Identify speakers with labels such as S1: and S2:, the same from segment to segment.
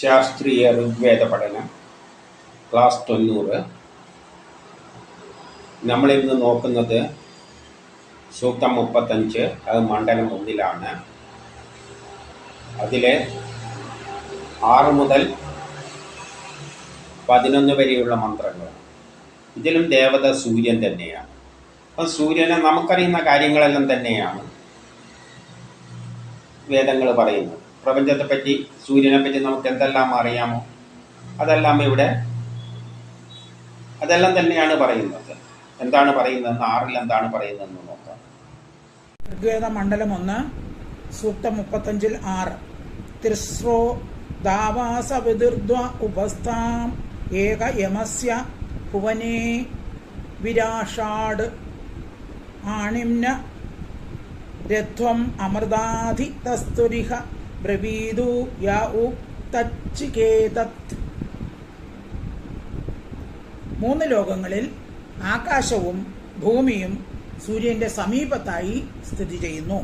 S1: ശാസ്ത്രീയ ഋഗ്വേദ പഠനം ക്ലാസ് തൊണ്ണൂറ്. നമ്മളിന്ന് നോക്കുന്നത് സൂക്തം മുപ്പത്തഞ്ച് അത് മണ്ഡലം ഒന്നിലാണ്. അതിലെ ആറ് മുതൽ പതിനൊന്ന് വരെയുള്ള മന്ത്രങ്ങൾ. ഇതിലും ദേവത സൂര്യൻ തന്നെയാണ്. അപ്പം സൂര്യനെ നമുക്കറിയുന്ന കാര്യങ്ങളെല്ലാം തന്നെയാണ് വേദങ്ങൾ പറയുന്നത്. പ്രപഞ്ചത്തെപ്പറ്റി സൂര്യനെ പറ്റി നമുക്ക് എന്തെല്ലാം അറിയാമോ? അതെല്ലാം ഇവിടെ അതെല്ലാം തന്നെയാണ് പറയുന്നത്. എന്താണ് പറയുന്നതെന്ന് ആറിൽ എന്താണ് പറയുന്നതെന്ന് നോക്കാം.
S2: ഋഗ്വേദ മണ്ഡലം ഒന്ന് സൂക്തം മുപ്പത്തഞ്ചിൽ ആറ്. തിസ്രോ ദാവാസ വിതിർദ്വ ഉപസ്ഥാം ഏക യമസ്യ ഭുവനേ വിരാഷാട് ആണിംന രത്വം അമൃതാധി തസ്തുരിഹ ബ്രവീതു യാ ഉക്തച്ചികേതത് മൂന്ന് ലോകങ്ങളിൽ ആകാശവും ഭൂമിയും സൂര്യന്റെ സമീപത്തായി സ്ഥിതി ചെയ്യുന്നു.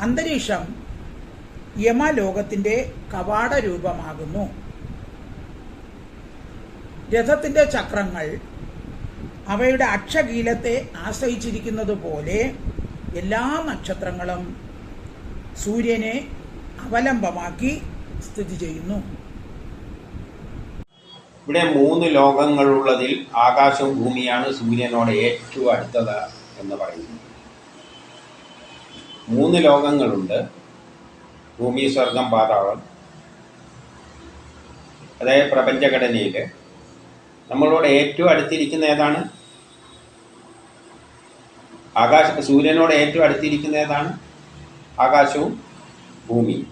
S2: അന്തരീക്ഷം യമലോകത്തിന്റെ കവാട രൂപമാകുന്നു. രഥത്തിന്റെ ചക്രങ്ങൾ അവയുടെ അക്ഷകീലത്തെ ആശ്രയിച്ചിരിക്കുന്നത് പോലെ എല്ലാ നക്ഷത്രങ്ങളും സൂര്യനെ അവലംബമാക്കി സ്ഥിതി ചെയ്യുന്നു.
S1: ഇവിടെ മൂന്ന് ലോകങ്ങളുള്ളതിൽ ആകാശവും ഭൂമിയാണ് സൂര്യനോട് ഏറ്റവും അടുത്തത് എന്ന് പറയുന്നു. മൂന്ന് ലോകങ്ങളുണ്ട്. ഭൂമി സ്വർഗം പാതാളം. അതായത് പ്രപഞ്ചഘടനയിൽ നമ്മളോട് ഏറ്റവും അടുത്തിരിക്കുന്ന ഏതാണ്? ആകാശ സൂര്യനോട് ഏറ്റവും അടുത്തിരിക്കുന്ന ഏതാണ്? ആകാശവും ഭൂമിയും.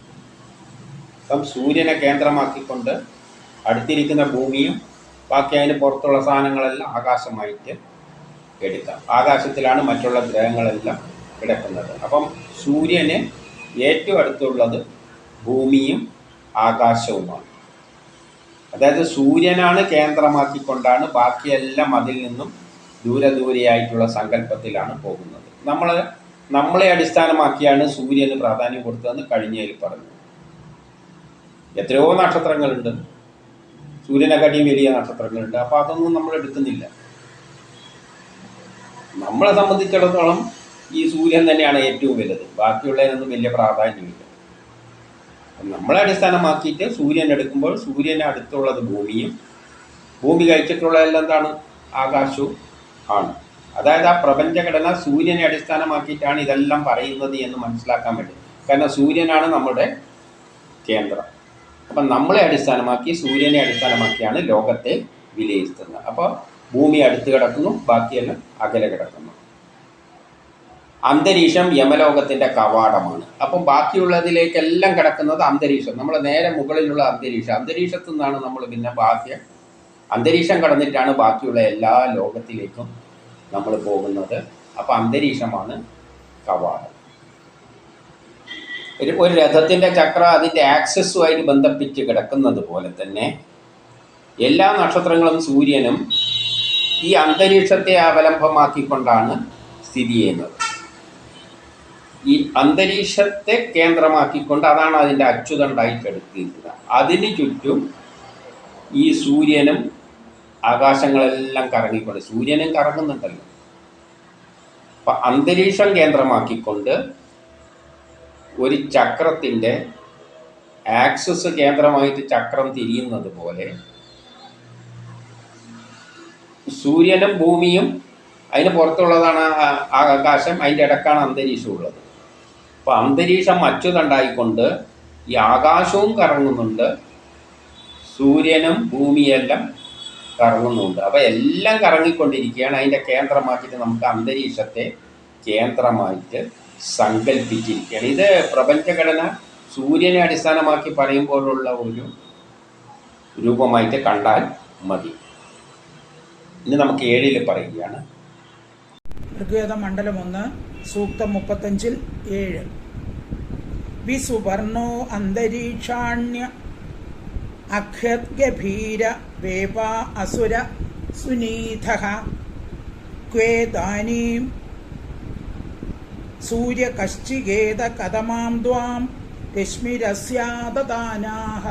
S1: അപ്പം സൂര്യനെ കേന്ദ്രമാക്കിക്കൊണ്ട് അടുത്തിരിക്കുന്ന ഭൂമിയും ബാക്കി അതിന് പുറത്തുള്ള സാധനങ്ങളെല്ലാം ആകാശമായിട്ട് എടുക്കാം. ആകാശത്തിലാണ് മറ്റുള്ള ഗ്രഹങ്ങളെല്ലാം കിടക്കുന്നത്. അപ്പം സൂര്യന് ഏറ്റവും അടുത്തുള്ളത് ഭൂമിയും ആകാശവുമാണ്. അതായത് സൂര്യനാണ് കേന്ദ്രമാക്കിക്കൊണ്ടാണ് ബാക്കിയെല്ലാം അതിൽ നിന്നും ദൂരദൂരെയായിട്ടുള്ള സങ്കല്പത്തിലാണ് പോകുന്നത്. നമ്മൾ നമ്മളെ അടിസ്ഥാനമാക്കിയാണ് സൂര്യന് പ്രാധാന്യം കൊടുത്തതെന്ന് കഴിഞ്ഞതിൽ പറഞ്ഞു. എത്രയോ നക്ഷത്രങ്ങളുണ്ട്. സൂര്യനെക്കാട്ടിയും വലിയ നക്ഷത്രങ്ങളുണ്ട്. അപ്പോൾ അതൊന്നും നമ്മൾ എടുക്കുന്നില്ല. നമ്മളെ സംബന്ധിച്ചിടത്തോളം ഈ സൂര്യൻ തന്നെയാണ് ഏറ്റവും വലുത്. ബാക്കിയുള്ളതിനൊന്നും വലിയ പ്രാധാന്യമില്ല. നമ്മളെ അടിസ്ഥാനമാക്കിയിട്ട് സൂര്യൻ എടുക്കുമ്പോൾ സൂര്യന് അടുത്തുള്ളത് ഭൂമിയും ഭൂമി കഴിച്ചിട്ടുള്ളതെല്ലാം എന്താണ്? ആകാശവും ആണ്. അതായത് ആ പ്രപഞ്ചഘടന സൂര്യനെ അടിസ്ഥാനമാക്കിയിട്ടാണ് ഇതെല്ലാം പറയുന്നത് എന്ന് മനസ്സിലാക്കാൻ വേണ്ടി കാരണം സൂര്യനാണ് നമ്മുടെ കേന്ദ്രം. അപ്പം നമ്മളെ അടിസ്ഥാനമാക്കി സൂര്യനെ അടിസ്ഥാനമാക്കിയാണ് ലോകത്തെ വിലയിരുത്തുന്നത്. അപ്പോൾ ഭൂമി അടുത്ത് കിടക്കുന്നു ബാക്കിയെല്ലാം അകലെ കിടക്കുന്നു. അന്തരീക്ഷം യമലോകത്തിന്റെ കവാടമാണ്. അപ്പം ബാക്കിയുള്ളതിലേക്കെല്ലാം കിടക്കുന്നത് അന്തരീക്ഷം. നമ്മൾ നേരെ മുകളിലുള്ള അന്തരീക്ഷം. അന്തരീക്ഷത്തു നിന്നാണ് നമ്മൾ പിന്നെ ബാക്കി അന്തരീക്ഷം കടന്നിട്ടാണ് ബാക്കിയുള്ള എല്ലാ ലോകത്തിലേക്കും നമ്മൾ പോകുന്നത്. അപ്പം അന്തരീക്ഷമാണ് കവാടം. ഒരു രഥത്തിന്റെ ചക്ര അതിന്റെ ആക്സസുമായിട്ട് ബന്ധപ്പിച്ച് കിടക്കുന്നത് പോലെ തന്നെ എല്ലാ നക്ഷത്രങ്ങളും സൂര്യനും ഈ അന്തരീക്ഷത്തെ അവലംബമാക്കിക്കൊണ്ടാണ് സ്ഥിതി ചെയ്യുന്നത്. ഈ അന്തരീക്ഷത്തെ കേന്ദ്രമാക്കിക്കൊണ്ട് അതാണ് അതിന്റെ അച്ചുതണ്ടായിട്ട് എടുത്തിരിക്കുന്നത് അതിന് ചുറ്റും ഈ സൂര്യനും ആകാശങ്ങളെല്ലാം കറങ്ങിക്കൊണ്ട് സൂര്യനും കറങ്ങുന്നുണ്ടല്ലോ. അപ്പം അന്തരീക്ഷം കേന്ദ്രമാക്കിക്കൊണ്ട് ഒരു ചക്രത്തിന്റെ ആക്സസ് കേന്ദ്രമായിട്ട് ചക്രം തിരിയുന്നത് പോലെ സൂര്യനും ഭൂമിയും അതിന് പുറത്തുള്ളതാണ് ആകാശം അതിന്റെ ഇടക്കാണ് അന്തരീക്ഷം ഉള്ളത്. അപ്പോൾ അന്തരീക്ഷം അച്ചുതണ്ടായിക്കൊണ്ട് ഈ ആകാശവും കറങ്ങുന്നുണ്ട്. സൂര്യനും ഭൂമിയെല്ലാം കറങ്ങുന്നുണ്ട്. അപ്പോൾ എല്ലാം കറങ്ങിക്കൊണ്ടിരിക്കുകയാണ്. അതിന്റെ കേന്ദ്രമാക്കിയിട്ട് നമുക്ക് അന്തരീക്ഷത്തെ കേന്ദ്രമായിട്ട് സങ്കല്പിച്ചിരിക്കുകയാണ് ഇത് പ്രപഞ്ചഘടന സൂര്യനെ അടിസ്ഥാനമാക്കി പറയുമ്പോഴുള്ള ഒരു രൂപമായിട്ട് കണ്ടാൽ മതി. ഇനി നമുക്ക് ഏഴിൽ പറയുകയാണ്.
S2: ഋഗ്വേദ മണ്ഡലം ഒന്ന് സൂക്തം മുപ്പത്തഞ്ചിൽ ഏഴ്. വിസുവർണോ അന്തരീക്ഷാണ്യ വേപ അസുര സുനീധ ക്വേദാനീം സൂര്യകശ്ചികേത കഥമാം ദ്വാം രശ്മിരസ്യാദാനാഹ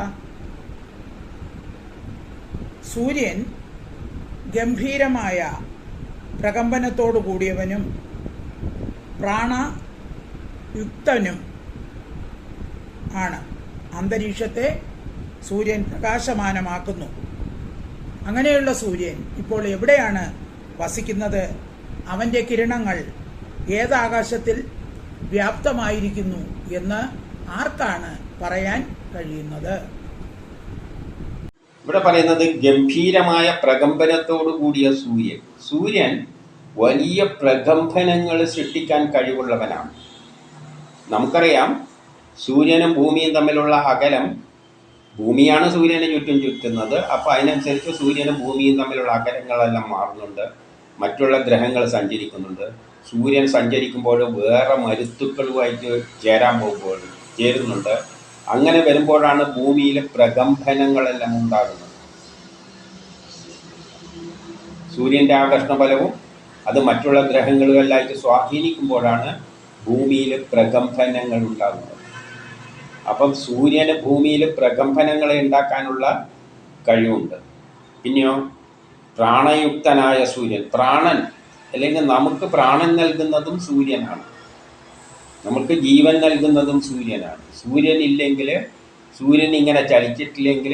S2: സൂര്യൻ ഗംഭീരമായ പ്രകമ്പനത്തോടു കൂടിയവനും പ്രാണയുക്തനും ആണ്. അന്തരീക്ഷത്തെ സൂര്യൻ പ്രകാശമാനമാക്കുന്നു. അങ്ങനെയുള്ള സൂര്യൻ ഇപ്പോൾ എവിടെയാണ് വസിക്കുന്നത്? അവന്റെ കിരണങ്ങൾ ഏതാകാശത്തിൽ വ്യാപ്തമായിരിക്കുന്നു എന്ന് ആർക്കാണ് പറയാൻ കഴിയുന്നത്?
S1: ഇവിടെ പറയുന്നത് ഗംഭീരമായ പ്രകമ്പനത്തോടു കൂടിയ സൂര്യൻ. സൂര്യൻ വലിയ പ്രകമ്പനങ്ങൾ സൃഷ്ടിക്കാൻ കഴിവുള്ളവനാണ്. നമുക്കറിയാം സൂര്യനും ഭൂമിയും തമ്മിലുള്ള അകലം ഭൂമിയാണ് സൂര്യനെ ചുറ്റും ചുറ്റുന്നത്. അപ്പോൾ അതിനനുസരിച്ച് സൂര്യനും ഭൂമിയും തമ്മിലുള്ള അകലങ്ങളെല്ലാം മാറുന്നുണ്ട്. മറ്റുള്ള ഗ്രഹങ്ങൾ സഞ്ചരിക്കുന്നുണ്ട്. സൂര്യൻ സഞ്ചരിക്കുമ്പോൾ വേറെ മരുത്തുക്കളുമായിട്ട് ചേരാൻ പോകുമ്പോൾ ചേരുന്നുണ്ട്. അങ്ങനെ വരുമ്പോഴാണ് ഭൂമിയിലെ പ്രകമ്പനങ്ങളെല്ലാം ഉണ്ടാകുന്നത്. സൂര്യന്റെ ആകർഷണ ഫലവും അത് മറ്റുള്ള ഗ്രഹങ്ങളുമെല്ലാമായിട്ട് സ്വാധീനിക്കുമ്പോഴാണ് ഭൂമിയിൽ പ്രകമ്പനങ്ങൾ ഉണ്ടാകുന്നത്. അപ്പം സൂര്യന് ഭൂമിയിൽ പ്രകമ്പനങ്ങളെ ഉണ്ടാക്കാനുള്ള കഴിവുണ്ട്. പിന്നെയോ? പ്രാണയുക്തനായ സൂര്യൻ. പ്രാണൻ അല്ലെങ്കിൽ നമുക്ക് പ്രാണൻ നൽകുന്നതും സൂര്യനാണ്. നമുക്ക് ജീവൻ നൽകുന്നതും സൂര്യനാണ്. സൂര്യൻ ഇല്ലെങ്കിൽ സൂര്യൻ ഇങ്ങനെ ചലിച്ചിട്ടില്ലെങ്കിൽ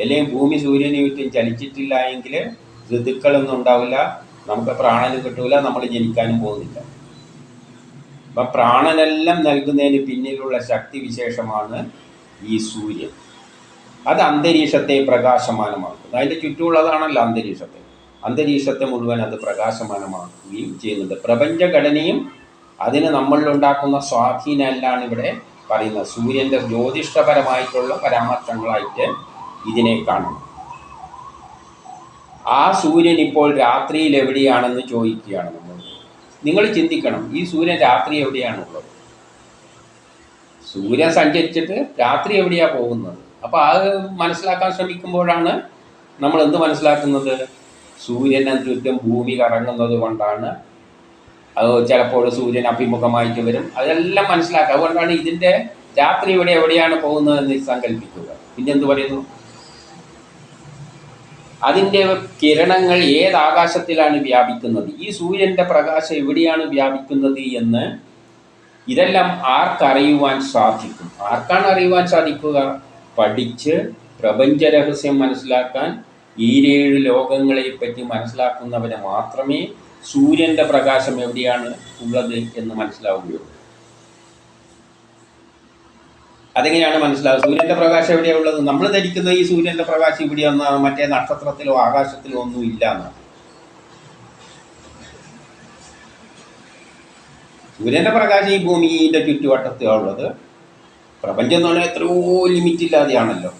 S1: അല്ലെങ്കിൽ ഭൂമി സൂര്യനെ ചുറ്റും ചലിച്ചിട്ടില്ല എങ്കിൽ ഋതുക്കളൊന്നും ഉണ്ടാവില്ല. നമുക്ക് പ്രാണന് കിട്ടൂല നമ്മൾ ജനിക്കാനും പോകുന്നില്ല. അപ്പം പ്രാണനെല്ലാം നൽകുന്നതിന് പിന്നിലുള്ള ശക്തി വിശേഷമാണ് ഈ സൂര്യൻ. അത് അന്തരീക്ഷത്തെ പ്രകാശമാനമാക്കുന്നു. അതിന്റെ ചുറ്റുമുള്ളതാണല്ലോ അന്തരീക്ഷത്തെ. അന്തരീക്ഷത്തെ മുഴുവൻ അത് പ്രകാശമാനമാക്കുകയും ചെയ്യുന്നുണ്ട്. പ്രപഞ്ചഘടനയും അതിന് നമ്മളിലുണ്ടാക്കുന്ന സ്വാധീനമെല്ലാം ഇവിടെ പറയുന്നത്. സൂര്യന്റെ ജ്യോതിഷപരമായിട്ടുള്ള പരാമർശങ്ങളായിട്ട് ഇതിനെ കാണുന്നു. ആ സൂര്യൻ ഇപ്പോൾ രാത്രിയിൽ എവിടെയാണെന്ന് ചോദിക്കുകയാണ്. നിങ്ങൾ ചിന്തിക്കണം ഈ സൂര്യൻ രാത്രി എവിടെയാണുള്ളത്? സൂര്യൻ സഞ്ചരിച്ചിട്ട് രാത്രി എവിടെയാ പോകുന്നത്? അപ്പോൾ അത് മനസ്സിലാക്കാൻ ശ്രമിക്കുമ്പോഴാണ് നമ്മൾ എന്ത് മനസ്സിലാക്കുന്നത്? സൂര്യനെ ചുറ്റും ഭൂമി കറങ്ങുന്നത് കൊണ്ടാണ്. അത് ചിലപ്പോൾ സൂര്യൻ അഭിമുഖമായിട്ട് വരും. അതെല്ലാം മനസ്സിലാക്കുക. അതുകൊണ്ടാണ് ഇതിന്റെ രാത്രി ഇവിടെ എവിടെയാണ് പോകുന്നതെന്ന് സങ്കല്പിക്കുക. പിന്നെന്ത് പറയുന്നു? അതിന്റെ കിരണങ്ങൾ ഏത് ആകാശത്തിലാണ് വ്യാപിക്കുന്നത്? ഈ സൂര്യന്റെ പ്രകാശം എവിടെയാണ് വ്യാപിക്കുന്നത് എന്ന് ഇതെല്ലാം ആർക്കറിയുവാൻ സാധിക്കും. ആർക്കാണ് അറിയുവാൻ സാധിക്കുക? പഠിച്ച് പ്രപഞ്ച രഹസ്യം മനസ്സിലാക്കാൻ ഈരേഴ് ലോകങ്ങളെ പറ്റി മനസ്സിലാക്കുന്നവരെ മാത്രമേ സൂര്യന്റെ പ്രകാശം എവിടെയാണ് ഉള്ളത് എന്ന് മനസ്സിലാവുകയുള്ളൂ. അതെങ്ങനെയാണ് മനസ്സിലാവുക? സൂര്യന്റെ പ്രകാശം എവിടെയാണ് ഉള്ളത്? നമ്മൾ ധരിക്കുന്ന ഈ സൂര്യന്റെ പ്രകാശം ഇവിടെ ഒന്നാണ് മറ്റേ നക്ഷത്രത്തിലോ ആകാശത്തിലോ ഒന്നും ഇല്ല എന്നാണ്. സൂര്യന്റെ പ്രകാശം ഈ ഭൂമിയുടെ ചുറ്റുവട്ടത്തിലുള്ളത് പ്രപഞ്ചം എന്ന് പറഞ്ഞാൽ എത്രയോ ലിമിറ്റ് ഇല്ലാതെയാണല്ലോ.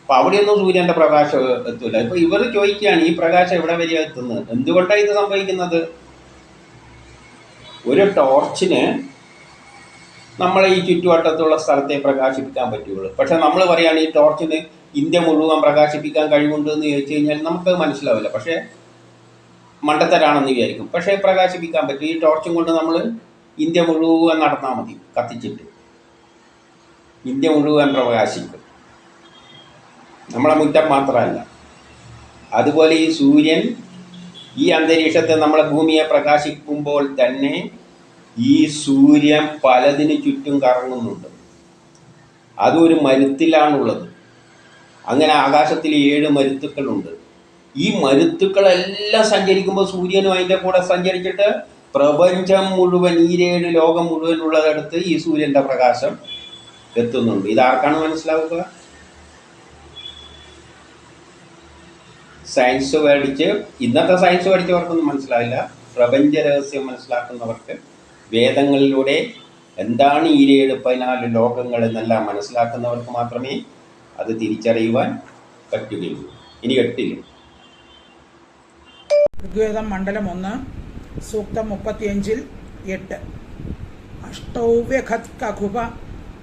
S1: അപ്പോൾ അവിടെയൊന്നും സൂര്യന്റെ പ്രകാശം എത്തൂല. ഇപ്പോൾ ഇവർ ചോദിക്കുകയാണ് ഈ പ്രകാശം എവിടെ വരെ എത്തുന്നത്? എന്തുകൊണ്ടാണ് ഇത് സംഭവിക്കുന്നത്? ഒരു ടോർച്ചിന് നമ്മളെ ഈ ചുറ്റുവട്ടത്തുള്ള സ്ഥലത്തെ പ്രകാശിപ്പിക്കാൻ പറ്റുകയുള്ളൂ പക്ഷെ നമ്മൾ പറയുകയാണ് ഈ ടോർച്ചിന് ഇന്ത്യ മുഴുവൻ പ്രകാശിപ്പിക്കാൻ കഴിവുണ്ട് എന്ന് ചോദിച്ചു കഴിഞ്ഞാൽ നമുക്ക് മനസ്സിലാവില്ല. പക്ഷേ മണ്ടത്തരാണെന്ന് വിചാരിക്കും. പക്ഷേ പ്രകാശിപ്പിക്കാൻ പറ്റും. ഈ ടോർച്ചും കൊണ്ട് നമ്മൾ ഇന്ത്യ മുഴുവൻ നടന്നാൽ മതി കത്തിച്ചിട്ട്. ഇന്ത്യ മുഴുവൻ പ്രകാശിക്കും. നമ്മളെ മുറ്റം മാത്രമല്ല. അതുപോലെ ഈ സൂര്യൻ ഈ അന്തരീക്ഷത്തെ നമ്മളെ ഭൂമിയെ പ്രകാശിക്കുമ്പോൾ തന്നെ ഈ സൂര്യൻ പലതിന് ചുറ്റും കറങ്ങുന്നുണ്ട്. അതൊരു മരുത്തിലാണുള്ളത്. അങ്ങനെ ആകാശത്തിൽ ഏഴ് മരുത്തുക്കളുണ്ട്. ഈ മരുത്തുക്കളെല്ലാം സഞ്ചരിക്കുമ്പോൾ സൂര്യനും അതിന്റെ കൂടെ സഞ്ചരിച്ചിട്ട് പ്രപഞ്ചം മുഴുവൻ ഈരേഴ് ലോകം മുഴുവൻ ഉള്ളതെടുത്ത് ഈ സൂര്യന്റെ പ്രകാശം എത്തുന്നുണ്ട്. ഇതാർക്കാണ് മനസ്സിലാവുക? സയൻസ് പഠിച്ച് ഇന്നത്തെ സയൻസ് പഠിച്ചവർക്കൊന്നും മനസ്സിലാവില്ല. പ്രപഞ്ച രഹസ്യം മനസ്സിലാക്കുന്നവർക്ക് വേദങ്ങളിലൂടെ എന്താണ് ഈ ഏഴ് പതിനാല് ലോകങ്ങൾ എന്നെല്ലാം മനസ്സിലാക്കുന്നവർക്ക് മാത്രമേ അത് തിരിച്ചറിയുവാൻ പറ്റുകയുള്ളൂ. ഇനി എട്ടിൽ.
S2: ഋഗ്വേദം മണ്ഡലം ഒന്ന് സൂക്തം മുപ്പത്തിയഞ്ചിൽ എട്ട്. അഷ്ടൗ വ്യഖത് കകുപ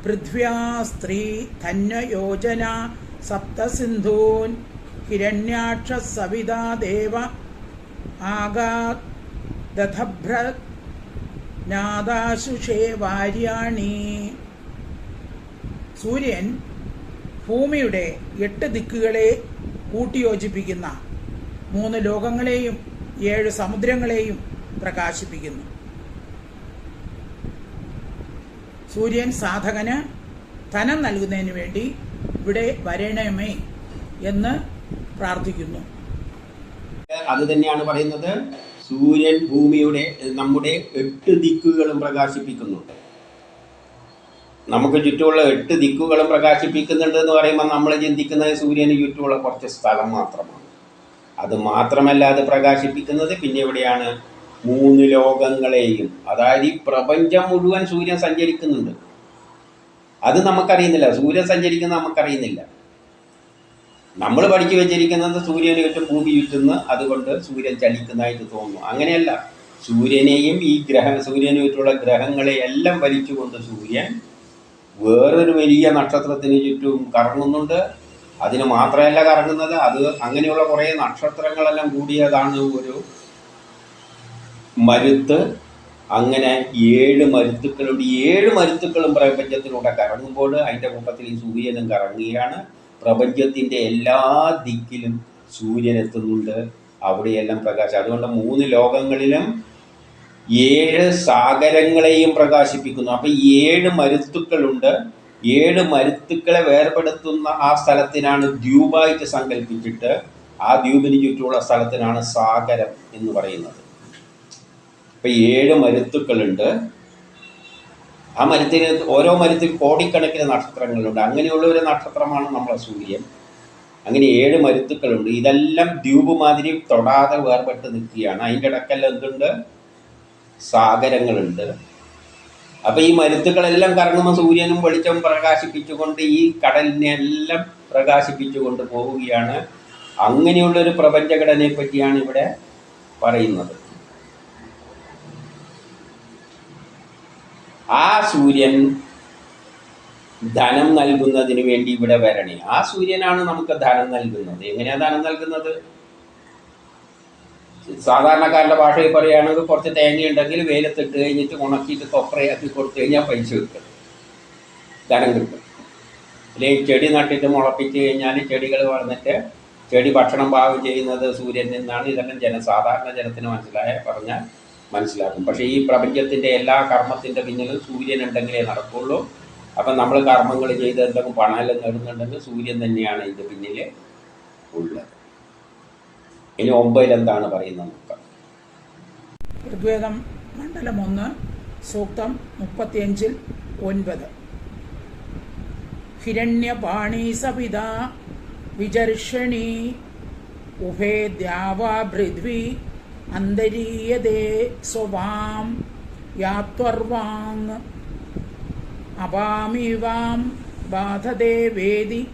S2: പൃഥ്വ്യാ സ്ത്രീ ധന്യയോജന സപ്തസിന്ധൂൻ ഹിരണ്യാക്ഷ സവിതാ ദേവ ആഗാത് ദധഭ്ര നാദാശുഷേ വാര്യാണി. സൂര്യൻ ഭൂമിയുടെ എട്ട് ദിക്കുകളെ കൂട്ടിയോജിപ്പിക്കുന്ന മൂന്ന് ലോകങ്ങളെയും ഏഴ് സമുദ്രങ്ങളെയും പ്രകാശിപ്പിക്കുന്നു. സൂര്യൻ സാധകന് ധനം നൽകുന്നതിന് വേണ്ടി ഇവിടെ വരണമേ എന്ന് പ്രാർത്ഥിക്കുന്നു.
S1: അത് തന്നെയാണ് പറയുന്നത്. സൂര്യൻ ഭൂമിയുടെ നമ്മുടെ എട്ട് ദിക്കുകളും പ്രകാശിപ്പിക്കുന്നുണ്ട് നമുക്ക് ചുറ്റുമുള്ള എട്ട് ദിക്കുകളും പ്രകാശിപ്പിക്കുന്നുണ്ട് എന്ന് പറയുമ്പോൾ നമ്മൾ ചിന്തിക്കുന്നത് സൂര്യന് ചുറ്റുമുള്ള കുറച്ച് സ്ഥലം മാത്രമാണ്. അത് മാത്രമല്ല അത് പ്രകാശിപ്പിക്കുന്നത് പിന്നെ എവിടെയാണ്? മൂന്ന് ലോകങ്ങളെയും. അതായത് ഈ പ്രപഞ്ചം മുഴുവൻ സൂര്യൻ സഞ്ചരിക്കുന്നുണ്ട്. അത് നമുക്കറിയുന്നില്ല. സൂര്യൻ സഞ്ചരിക്കുന്നത് നമുക്കറിയുന്നില്ല. നമ്മൾ പഠിച്ചു വെച്ചിരിക്കുന്നത് സൂര്യന് ചുറ്റും ഭൂമി ചുറ്റുന്നു അതുകൊണ്ട് സൂര്യൻ ചലിക്കുന്നതായിട്ട് തോന്നുന്നു. അങ്ങനെയല്ല. സൂര്യനെയും ഈ ഗ്രഹ സൂര്യന് ചുറ്റുമുള്ള ഗ്രഹങ്ങളെ എല്ലാം വലിച്ചുകൊണ്ട് സൂര്യൻ വേറൊരു വലിയ നക്ഷത്രത്തിന് ചുറ്റും കറങ്ങുന്നുണ്ട്. അതിന് മാത്രമല്ല കറങ്ങുന്നത്. അത് അങ്ങനെയുള്ള കുറേ നക്ഷത്രങ്ങളെല്ലാം കൂടിയതാണ് ഒരു മരുത്ത്. അങ്ങനെ ഏഴ് മരുത്തുക്കളുണ്ട്. ഏഴ് മരുത്തുക്കളും പ്രപഞ്ചത്തിലൂടെ കറങ്ങുമ്പോൾ അതിന്റെ കൂട്ടത്തിൽ ഈ സൂര്യനും കറങ്ങുകയാണ്. പ്രപഞ്ചത്തിന്റെ എല്ലാ ദിക്കിലും സൂര്യൻ എത്തുന്നുണ്ട്. അവിടെയെല്ലാം പ്രകാശം. അതുകൊണ്ട് മൂന്ന് ലോകങ്ങളിലും ഏഴ് സാഗരങ്ങളെയും പ്രകാശിപ്പിക്കുന്നു. അപ്പം ഏഴ് മരുത്തുക്കളുണ്ട്. ഏഴ് മരുത്തുക്കളെ വേർപെടുത്തുന്ന ആ സ്ഥലത്തിനാണ് ദ്വീപായിട്ട് സങ്കല്പിച്ചിട്ട് ആ ദ്വീപിന് ചുറ്റുമുള്ള സ്ഥലത്തിനാണ് സാഗരം എന്ന് പറയുന്നത്. ഇപ്പം ഏഴ് മരുത്തുക്കളുണ്ട്. ആ മരത്തിന് ഓരോ മരത്തിൽ കോടിക്കണക്കിന് നക്ഷത്രങ്ങളുണ്ട്. അങ്ങനെയുള്ള ഒരു നക്ഷത്രമാണ് നമ്മളെ സൂര്യൻ. അങ്ങനെ ഏഴ് മരുത്തുക്കളുണ്ട്. ഇതെല്ലാം ദ്വീപ് മാതിരി തൊടാതെ വേർപെട്ട് നിൽക്കുകയാണ്. അതിന്റെ ഇടക്കെല്ലാം എന്തുണ്ട്? സാഗരങ്ങളുണ്ട്. അപ്പോൾ ഈ മരുത്തുക്കളെല്ലാം കറങ്ങുമ്പോൾ സൂര്യനും വെളിച്ചം പ്രകാശിപ്പിച്ചുകൊണ്ട് ഈ കടലിനെ എല്ലാം പ്രകാശിപ്പിച്ചുകൊണ്ട് പോവുകയാണ്. അങ്ങനെയുള്ളൊരു പ്രപഞ്ചഘടനയെ പറ്റിയാണ് ഇവിടെ പറയുന്നത്. ആ സൂര്യൻ ധനം നൽകുന്നതിന് വേണ്ടി ഇവിടെ വരണേ. ആ സൂര്യനാണ് നമുക്ക് ധനം നൽകുന്നത്. എങ്ങനെയാ ധനം നൽകുന്നത്? സാധാരണക്കാരുടെ ഭാഷയിൽ പറയുകയാണെങ്കിൽ കുറച്ച് തേങ്ങ ഉണ്ടെങ്കിൽ വെയിലത്തിട്ട് കഴിഞ്ഞിട്ട് ഉണക്കിയിട്ട് കൊപ്രയാക്കി കൊടുത്തു കഴിഞ്ഞാൽ പൈസ കിട്ടും. ധനം കിട്ടും. അല്ലെങ്കിൽ ചെടി നട്ടിട്ട് മുളപ്പിച്ച് കഴിഞ്ഞാൽ ചെടികൾ വളർന്നിട്ട് ചെടി ഭക്ഷണം പാകം ചെയ്യുന്നത് സൂര്യനിൽ നിന്നാണ്. ഇതെല്ലാം ജന സാധാരണ ജനത്തിന് മനസ്സിലായ പറഞ്ഞാൽ മനസ്സിലാക്കും. പക്ഷേ ഈ പ്രപഞ്ചത്തിന്റെ എല്ലാ കർമ്മത്തിന്റെ പിന്നിലും സൂര്യൻ ഉണ്ടെങ്കിലേ നടക്കുള്ളൂ. അപ്പം നമ്മൾ കർമ്മങ്ങൾ ചെയ്ത് എന്തെങ്കിലും പണമെല്ലാം നേടുന്നുണ്ടെങ്കിൽ സൂര്യൻ തന്നെയാണ് ഇതിന്റെ പിന്നിൽ ഉള്ളത്. ഇനി ഒമ്പതിൽ എന്താണ് പറയുന്നത് നോക്കാം
S2: ഋഗ്വേദം മണ്ഡലം ഒന്ന് സൂക്തം മുപ്പത്തിയഞ്ചിൽ ഒൻപത്. ഹിരണ്യപാണി സപിത വിചർഷണി ഉഭേ ദ്യാവാ പൃഥ്വി അന്തരീയതേ സ്വവാം യാത്വർവാങ്. അപാമിവാം ബാധതേ വേദി.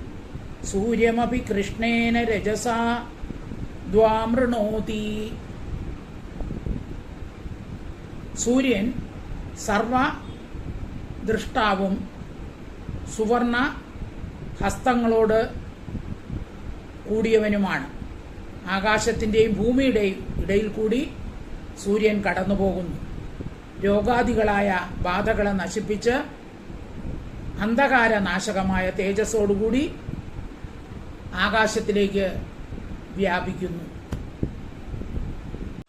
S2: സൂര്യമപി കൃഷ്ണേന രജസാ ദ്വാമൃണോതി. സൂര്യൻ സർവ ദൃഷ്ടാവും സുവർണ ഹസ്തങ്ങളോട് കൂടിയവനുമാണ്. ആകാശത്തിന്റെയും ഭൂമിയുടെയും ഇടയിൽ കൂടി സൂര്യൻ കടന്നുപോകുന്നു. രോഗാദികളായ ബാധകളെ നശിപ്പിച്ച് അന്ധകാരനാശകമായ തേജസ്സോടുകൂടി ആകാശത്തിലേക്ക് വ്യാപിക്കുന്നു.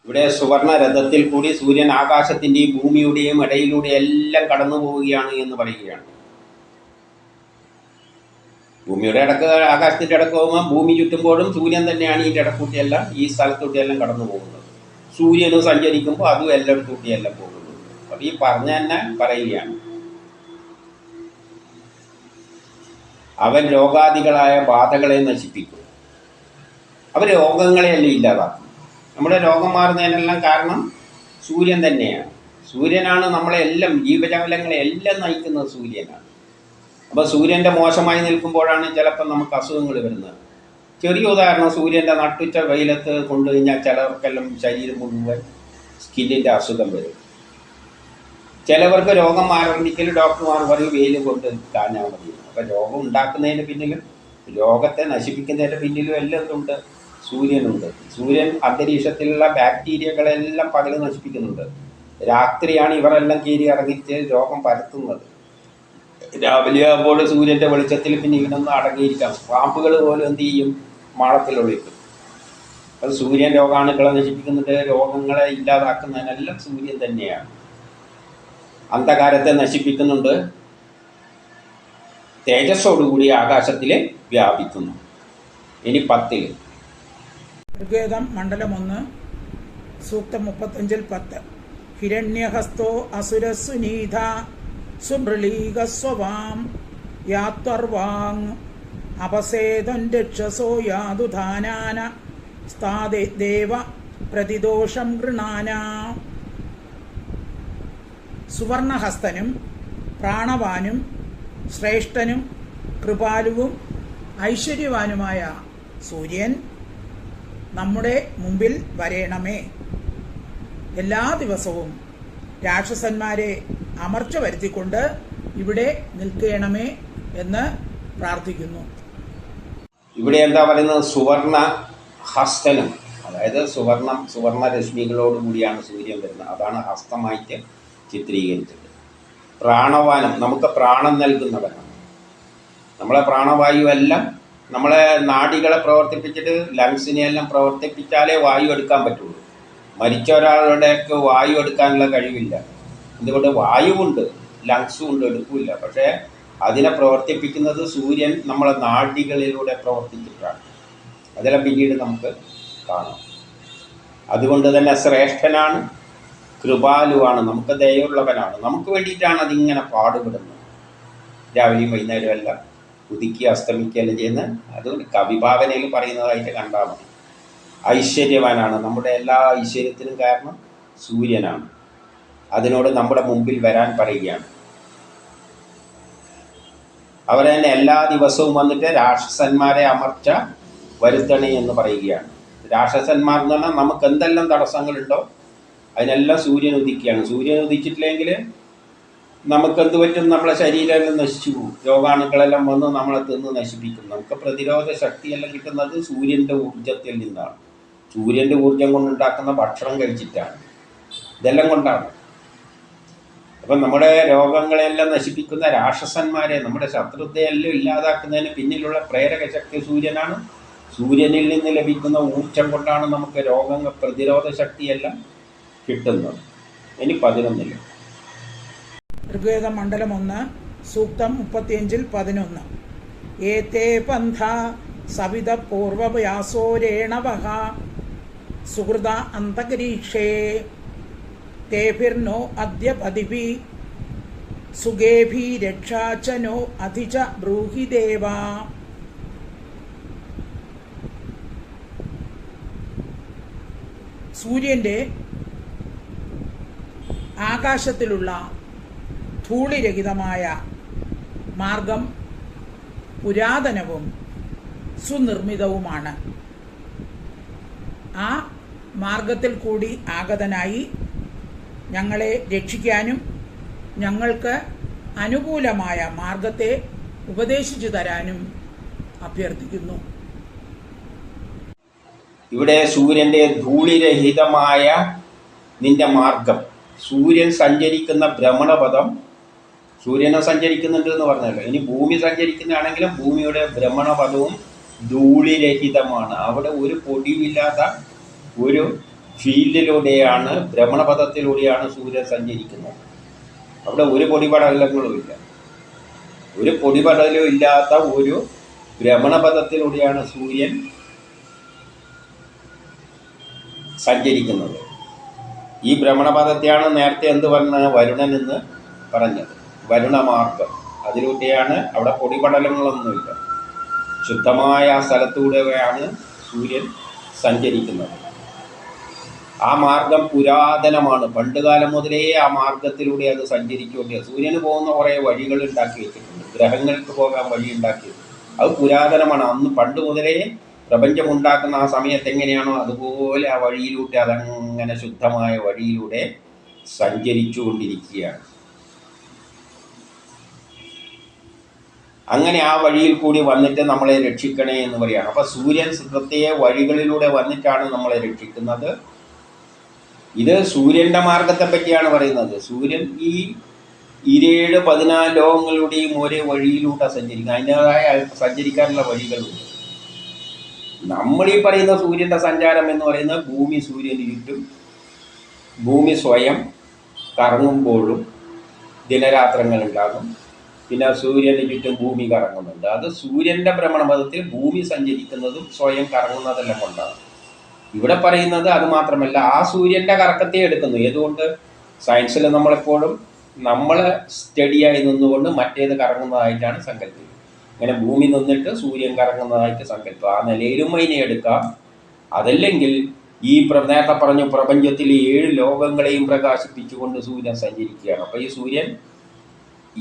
S1: ഇവിടെ സുവർണ രഥത്തിൽ കൂടി സൂര്യൻ ആകാശത്തിന്റെയും ഭൂമിയുടെയും ഇടയിലൂടെ എല്ലാം കടന്നു പോവുകയാണ് എന്ന് പറയുകയാണ്. ഭൂമിയുടെ ഇടയ്ക്ക് ആകാശത്തിന്റെ ഇടയ്ക്ക് പോകുമ്പോൾ ഭൂമി ചുറ്റുമ്പോഴും സൂര്യൻ തന്നെയാണ് ഈ ഇടക്കൂട്ടിയെല്ലാം ഈ സ്ഥലത്തൂട്ടിയെല്ലാം കടന്നു പോകുന്നത്. സൂര്യന് സഞ്ചരിക്കുമ്പോൾ അതും എല്ലായിടത്തൂട്ടിയെല്ലാം പോകുന്നത് അപ്പം ഈ പറഞ്ഞ തന്നെ പറയുകയാണ്. അവൻ രോഗാദികളായ ബാധകളെ നശിപ്പിക്കും. അവർ രോഗങ്ങളെയല്ലേ ഇല്ലാതാക്കും. നമ്മുടെ രോഗം മാറുന്നതിനെല്ലാം കാരണം സൂര്യൻ തന്നെയാണ്. സൂര്യനാണ് നമ്മളെല്ലാം ജീവജാലങ്ങളെ എല്ലാം നയിക്കുന്നത് സൂര്യനാണ്. അപ്പോൾ സൂര്യന്റെ മോശമായി നിൽക്കുമ്പോഴാണ് ചിലപ്പോൾ നമുക്ക് അസുഖങ്ങൾ വരുന്നത്. ചെറിയ ഉദാഹരണം സൂര്യന്റെ നട്ടുച്ച വെയിലത്ത് കൊണ്ടു കഴിഞ്ഞാൽ ചിലവർക്കെല്ലാം ശരീരം മുഴുവൻ സ്കിന്നിന്റെ അസുഖം വരും. ചിലവർക്ക് രോഗം മാറണമെങ്കിൽ ഡോക്ടർമാർ പറയും വെയിൽ കൊണ്ട് കാഞ്ഞാൽ മതി. അപ്പൊ രോഗം ഉണ്ടാക്കുന്നതിന് പിന്നിലും രോഗത്തെ നശിപ്പിക്കുന്നതിന്റെ പിന്നിലും എല്ലാം ഉണ്ട് സൂര്യനുണ്ട്. സൂര്യൻ അന്തരീക്ഷത്തിലുള്ള ബാക്ടീരിയകളെല്ലാം പകൽ നശിപ്പിക്കുന്നുണ്ട്. രാത്രിയാണ് ഇവരെല്ലാം കീരി ഇറങ്ങിച്ച് രോഗം പരത്തുന്നത്. രാവിലെ ആകുമ്പോൾ സൂര്യന്റെ വെളിച്ചത്തിൽ പിന്നെ ഇങ്ങനൊന്നും അടങ്ങിയിരിക്കാം. പാമ്പുകൾ പോലും എന്ത് ചെയ്യും? മാളത്തിൽ ഒളിക്കും. അത് സൂര്യൻ രോഗാണുക്കളെ നശിപ്പിക്കുന്നുണ്ട്. രോഗങ്ങളെ ഇല്ലാതാക്കുന്നതിനെല്ലാം സൂര്യൻ തന്നെയാണ്. അന്ധകാരത്തെ നശിപ്പിക്കുന്നുണ്ട്. തേജസ്സോടുകൂടി ആകാശത്തിൽ വ്യാപിക്കുന്നു. ഇനി പത്തിൽ.
S2: ഋഗ്വേദം മണ്ഡലം ഒന്ന് സൂക്തം മുപ്പത്തഞ്ചിൽ പത്ത്. ഹിരണ്യഹസ്തോ അസുരസുനീത സുമൃളീകസ്വവാം യാത്വർവാങ് അപസേതം രക്ഷസോ യാതുധാനാന സ്ഥാദേ ദേവ പ്രതിദോഷം ഗൃണാന. സുവർണഹസ്തനും പ്രാണവാനും ശ്രേഷ്ഠനും കൃപാലുവും ഐശ്വര്യവാനുമായ സൂര്യൻ നമ്മുടെ മുമ്പിൽ വരേണമേ. എല്ലാ ദിവസവും രാക്ഷസന്മാരെ അമർച്ച വരുത്തിക്കൊണ്ട് ഇവിടെ നിൽക്കണമേ എന്ന് പ്രാർത്ഥിക്കുന്നു.
S1: ഇവിടെ എന്താ പറയുന്നത്? സുവർണ ഹസ്തനം. അതായത് സുവർണം സുവർണ രശ്മികളോട് കൂടിയാണ് സൂര്യൻ വരുന്നത്. അതാണ് ഹസ്തമായിട്ട് ചിത്രീകരിച്ചത് പ്രാണവാനം. നമുക്ക് പ്രാണം നൽകുന്നവരാണ്. നമ്മളെ പ്രാണവായു എല്ലാം നമ്മളെ നാടികളെ പ്രവർത്തിപ്പിച്ചിട്ട് ലങ്സിനെ എല്ലാം പ്രവർത്തിപ്പിച്ചാലേ വായു എടുക്കാൻ പറ്റുള്ളൂ. മരിച്ച ഒരാളുടെയൊക്കെ വായു എടുക്കാനുള്ള കഴിവില്ല. എന്തുകൊണ്ട്? വായുവുണ്ട്. ലങ്സും ഉണ്ട് എടുക്കില്ല പക്ഷേ അതിനെ പ്രവർത്തിപ്പിക്കുന്നത് സൂര്യൻ നമ്മളെ നാഡികളിലൂടെ പ്രവർത്തിച്ചിട്ടാണ്. അതെല്ലാം പിന്നീട് നമുക്ക് കാണാം. അതുകൊണ്ട് തന്നെ ശ്രേഷ്ഠനാണ് കൃപാലുവാണ് നമുക്ക് ദയുള്ളവനാണ്. നമുക്ക് വേണ്ടിയിട്ടാണ് അതിങ്ങനെ പാടുപെടുന്നത്. രാവിലെയും വൈകുന്നേരവും എല്ലാം ഉദിക്കുക അസ്തമിക്കുകയെല്ലാം ചെയ്യുന്നത്. അത് കവിഭാവനയിൽ പറയുന്നതായിട്ട് കണ്ടാൽ മതി. ഐശ്വര്യവാനാണ്. നമ്മുടെ എല്ലാ ഐശ്വര്യത്തിനും കാരണം സൂര്യനാണ്. അതിനോട് നമ്മുടെ മുമ്പിൽ വരാൻ പറയുകയാണ്. അവർ തന്നെ എല്ലാ ദിവസവും വന്നിട്ട് രാക്ഷസന്മാരെ അമർച്ച വരുത്തണേ എന്ന് പറയുകയാണ്. രാക്ഷസന്മാർ എന്ന് പറഞ്ഞാൽ നമുക്ക് എന്തെല്ലാം തടസ്സങ്ങളുണ്ടോ അതിനെല്ലാം സൂര്യൻ ഉദിക്കുകയാണ്. സൂര്യൻ ഉദിച്ചിട്ടില്ലെങ്കിൽ നമുക്കെന്ത് പറ്റും? നമ്മളെ ശരീരമെല്ലാം നശിച്ചു പോകും. രോഗാണുക്കളെല്ലാം വന്ന് നമ്മളെ തിന്ന് നശിപ്പിക്കും. നമുക്ക് പ്രതിരോധ ശക്തിയെല്ലാം കിട്ടുന്നത് സൂര്യന്റെ ഊർജത്തിൽ നിന്നാണ്. സൂര്യന്റെ ഊർജം കൊണ്ടുണ്ടാക്കുന്ന ഭക്ഷണം കഴിച്ചിട്ടാണ്. ഇതെല്ലാം കൊണ്ടാണ്. അപ്പം നമ്മുടെ രോഗങ്ങളെല്ലാം നശിപ്പിക്കുന്ന രാക്ഷസന്മാരെ നമ്മുടെ ശത്രുതയെല്ലാം ഇല്ലാതാക്കുന്നതിന് പിന്നിലുള്ള പ്രേരക ശക്തി സൂര്യനാണ്. സൂര്യനിൽ നിന്ന് ലഭിക്കുന്ന ഊർജം കൊണ്ടാണ് നമുക്ക് രോഗങ്ങൾ പ്രതിരോധ ശക്തിയെല്ലാം കിട്ടുന്നത്. ഇനി പതിനൊന്നിൽ.
S2: ഋഗ്വേദ മണ്ഡലം ഒന്ന് സൂക്തം മുപ്പത്തിയഞ്ചിൽ പതിനൊന്ന്. ഏതേ പന്ഥ സവിത പൂർവവയാസോരേണവഹ സുഹൃത അന്തരീക്ഷേ. തേഭിർനോ അദ്യ പതിഭി സുഗേഭി രക്ഷാചനോ അധിച ബ്രൂഹി ദേവ. സൂര്യന്റെ ആകാശത്തിലുള്ള ധൂളിരഹിതമായ മാർഗം പുരാതനവും സുനിർമ്മിതവുമാണ്. ആ മാർഗത്തിൽ കൂടി ആഗതനായി ഞങ്ങളെ രക്ഷിക്കാനും ഞങ്ങൾക്ക് അനുകൂലമായ മാർഗത്തെ ഉപദേശിച്ചു തരാനും അഭ്യർത്ഥിക്കുന്നു.
S1: ഇവിടെ സൂര്യന്റെ ധൂളിരഹിതമായ നിന്റെ മാർഗം സൂര്യൻ സഞ്ചരിക്കുന്ന ഭ്രമണപഥം സൂര്യനെ സഞ്ചരിക്കുന്നുണ്ട് എന്ന് പറഞ്ഞല്ലോ. ഇനി ഭൂമി സഞ്ചരിക്കുന്നതാണെങ്കിലും ഭൂമിയുടെ ഭ്രമണപഥവും ധൂളിരഹിതമാണ്. അവിടെ ഒരു പൊടിയുമില്ലാത്ത ഒരു ഫീൽഡിലൂടെയാണ് ഭ്രമണപഥത്തിലൂടെയാണ് സൂര്യൻ സഞ്ചരിക്കുന്നത്. അവിടെ ഒരു പൊടിപടലങ്ങളും ഇല്ല. ഒരു പൊടിപടലും ഇല്ലാത്ത ഒരു ഭ്രമണപഥത്തിലൂടെയാണ് സൂര്യൻ സഞ്ചരിക്കുന്നത്. ഈ ഭ്രമണപഥത്തെയാണ് നേരത്തെ എന്ത് പറഞ്ഞ വരുണൻ എന്ന് പറഞ്ഞത്? വരുണമാർഗം. അതിലൂടെയാണ് അവിടെ പൊടിപടലങ്ങളൊന്നുമില്ല. ശുദ്ധമായ സ്ഥലത്തൂടെയാണ് സൂര്യൻ സഞ്ചരിക്കുന്നത്. ആ മാർഗം പുരാതനമാണ്. പണ്ടുകാലം മുതലേ ആ മാർഗത്തിലൂടെ അത് സഞ്ചരിച്ചുകൊണ്ട് സൂര്യന് പോകുന്ന കുറേ വഴികൾ ഉണ്ടാക്കി വെച്ചിട്ടുണ്ട്. ഗ്രഹങ്ങൾക്ക് പോകാൻ വഴി ഉണ്ടാക്കി അത് പുരാതനമാണ്. അന്ന് പണ്ട് മുതലേ പ്രപഞ്ചം ഉണ്ടാക്കുന്ന ആ സമയത്ത് എങ്ങനെയാണോ അതുപോലെ ആ വഴിയിലൂടെ അതങ്ങനെ ശുദ്ധമായ വഴിയിലൂടെ സഞ്ചരിച്ചു കൊണ്ടിരിക്കുകയാണ് അങ്ങനെ ആ വഴിയിൽ കൂടി വന്നിട്ട് നമ്മളെ രക്ഷിക്കണേ എന്ന് പറയാണ് അപ്പൊ സൂര്യൻ പ്രത്യേക വഴികളിലൂടെ വന്നിട്ടാണ് നമ്മളെ രക്ഷിക്കുന്നത്. ഇത് സൂര്യന്റെ മാർഗത്തെ പറ്റിയാണ് പറയുന്നത്. സൂര്യൻ ഈ ഇരുേഴ് പതിനാല് ലോകങ്ങളുടെയും ഒരേ വഴിയിലൂടെ സഞ്ചരിക്കുക അതിന്റെതായ സഞ്ചരിക്കാനുള്ള വഴികളുണ്ട്. നമ്മൾ ഈ പറയുന്ന സൂര്യന്റെ സഞ്ചാരം എന്ന് പറയുന്നത് ഭൂമി സൂര്യന് ചുറ്റും ഭൂമി സ്വയം കറങ്ങുമ്പോഴും ദിനരാത്രങ്ങൾ ഉണ്ടാകും. പിന്നെ സൂര്യന് ചുറ്റും ഭൂമി കറങ്ങുന്നുണ്ട്. അത് സൂര്യന്റെ ഭ്രമണപഥത്തിൽ ഭൂമി സഞ്ചരിക്കുന്നതും സ്വയം കറങ്ങുന്നതെല്ലാം കൊണ്ടാണ്. ഇവിടെ പറയുന്നത് അത് മാത്രമല്ല ആ സൂര്യന്റെ കറക്കത്തെ എടുക്കുന്നു. ഏതുകൊണ്ട്? സയൻസിൽ നമ്മളെപ്പോഴും നമ്മൾ സ്റ്റഡിയായി നിന്നുകൊണ്ട് മറ്റേത് കറങ്ങുന്നതായിട്ടാണ് സങ്കല്പിക്കുന്നത്. അങ്ങനെ ഭൂമി നിന്നിട്ട് സൂര്യൻ കറങ്ങുന്നതായിട്ട് സങ്കല്പം ആ നിലയിലും അതിനെ എടുക്കാം. അതല്ലെങ്കിൽ ഈ നേരത്തെ പറഞ്ഞു പ്രപഞ്ചത്തിലെ ഏഴ് ലോകങ്ങളെയും പ്രകാശിപ്പിച്ചുകൊണ്ട് സൂര്യൻ സഞ്ചരിക്കുകയാണ്. അപ്പോൾ ഈ സൂര്യൻ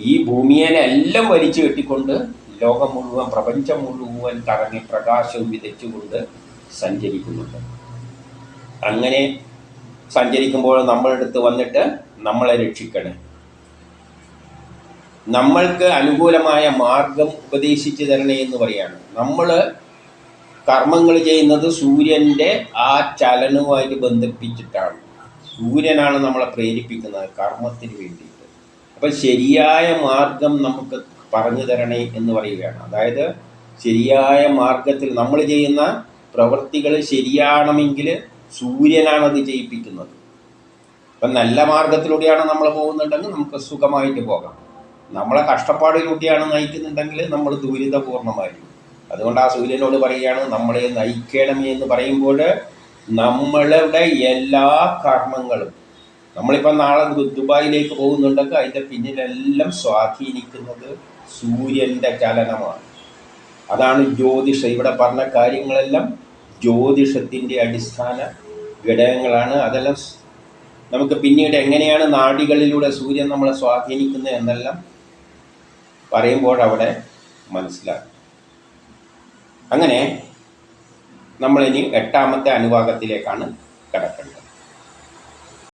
S1: ഈ ഭൂമിയെ എല്ലാം വലിച്ചു കെട്ടിക്കൊണ്ട് ലോകം മുഴുവൻ പ്രപഞ്ചം മുഴുവൻ കറങ്ങി പ്രകാശവും വിതച്ചുകൊണ്ട് സഞ്ചരിക്കുന്നുണ്ട്. അങ്ങനെ സഞ്ചരിക്കുമ്പോൾ നമ്മളെടുത്ത് വന്നിട്ട് നമ്മളെ രക്ഷിക്കണേ. നമ്മൾക്ക് അനുകൂലമായ മാർഗം ഉപദേശിച്ചു തരണേ എന്ന് പറയാണ്. നമ്മൾ കർമ്മങ്ങൾ ചെയ്യുന്നത് സൂര്യന്റെ ആ ചലനവുമായിട്ട് ബന്ധിപ്പിച്ചിട്ടാണ്. സൂര്യനാണ് നമ്മളെ പ്രേരിപ്പിക്കുന്നത് കർമ്മത്തിന് വേണ്ടിയിട്ട് അപ്പം ശരിയായ മാർഗം നമുക്ക് പറഞ്ഞു തരണേ എന്ന് പറയുകയാണ്. അതായത് ശരിയായ മാർഗത്തിൽ നമ്മൾ ചെയ്യുന്ന പ്രവൃത്തികൾ ശരിയാണമെങ്കിൽ സൂര്യനാണത് ചെയ്യിപ്പിക്കുന്നത് ഇപ്പം നല്ല മാർഗത്തിലൂടെയാണ് നമ്മൾ പോകുന്നുണ്ടെങ്കിൽ നമുക്ക് സുഖമായിട്ട് പോകാം. നമ്മളെ കഷ്ടപ്പാടിലൂടെയാണ് നയിക്കുന്നുണ്ടെങ്കിൽ നമ്മൾ ദുരിതപൂർണമായിരിക്കും. അതുകൊണ്ട് ആ സൂര്യനോട് പറയുകയാണ് നമ്മളെ നയിക്കണമേ എന്ന് പറയുമ്പോൾ നമ്മളുടെ എല്ലാ കർമ്മങ്ങളും നമ്മളിപ്പോൾ നാളെ ദുബായിലേക്ക് പോകുന്നുണ്ടെങ്കിൽ അതിന്റെ പിന്നിലെല്ലാം സ്വാധീനിക്കുന്നത് സൂര്യന്റെ ചലനമാണ്. അതാണ് ജ്യോതിഷ ഇവിടെ പറഞ്ഞ കാര്യങ്ങളെല്ലാം ജ്യോതിഷത്തിന്റെ അടിസ്ഥാന ഘടകങ്ങളാണ്. അതെല്ലാം നമുക്ക് പിന്നീട് എങ്ങനെയാണ് നാടികളിലൂടെ സൂര്യൻ നമ്മളെ സ്വാധീനിക്കുന്നത് എന്നെല്ലാം പറയുമ്പോൾ അവിടെ മനസ്സിലാക്കും അങ്ങനെ നമ്മളിനി എട്ടാമത്തെ അനുഭാഗത്തിലേക്കാണ് കിടക്കേണ്ടത്.